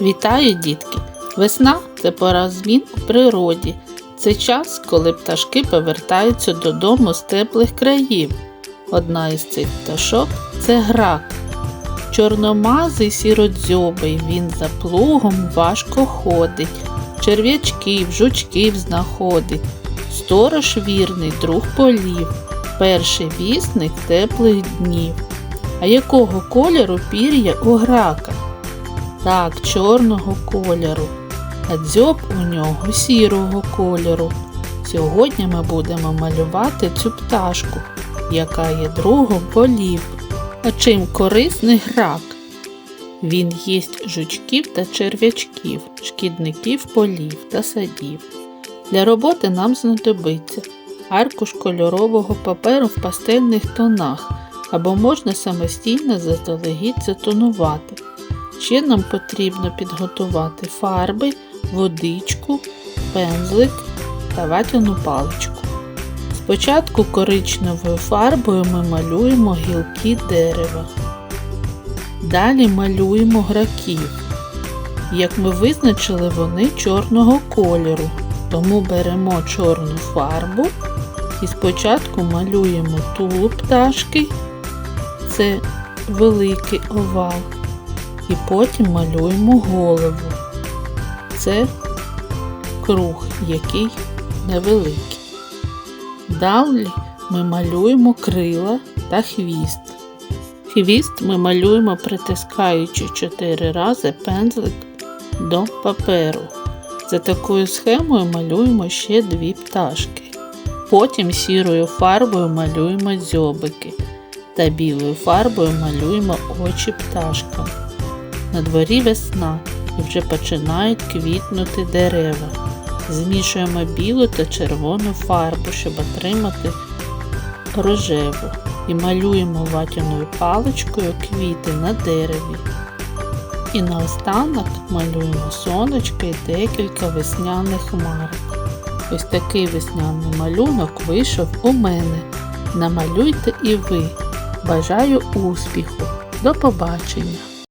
Вітаю, дітки! Весна це пора змін у природі. Це час, коли пташки повертаються додому з теплих країв. Одна із цих пташок це грак. Чорномазий сіродзьобий, він за плугом важко ходить, черв'ячків, жучків знаходить. Сторож вірний, друг полів, перший вісник теплих днів. А якого кольору пір'я у грака? Так, чорного кольору, а дзьоб у нього сірого кольору. Сьогодні ми будемо малювати цю пташку, яка є другом полів. А чим корисний грак? Він їсть жучків та черв'ячків, шкідників полів та садів. Для роботи нам знадобиться аркуш кольорового паперу в пастельних тонах, або можна самостійно заздалегідь затонувати. Ще нам потрібно підготувати фарби, водичку, пензлик та ватяну паличку. Спочатку коричневою фарбою ми малюємо гілки дерева. Далі малюємо граків. Як ми визначили, вони чорного кольору, тому беремо чорну фарбу і спочатку малюємо тулуб пташки, це великий овал, і потім малюємо голову. Це круг, який невеликий. Далі ми малюємо крила та хвіст. Хвіст ми малюємо притискаючи 4 рази пензлик до паперу. За такою схемою малюємо ще дві пташки. Потім сірою фарбою малюємо дзьобики та білою фарбою малюємо очі пташкам. На дворі весна і вже починають квітнути дерева. Змішуємо білу та червону фарбу, щоб отримати рожеву. І малюємо ватяною паличкою квіти на дереві. І наостанок малюємо сонечко і декілька весняних хмарок. Ось такий весняний малюнок вийшов у мене. Намалюйте і ви. Бажаю успіху. До побачення!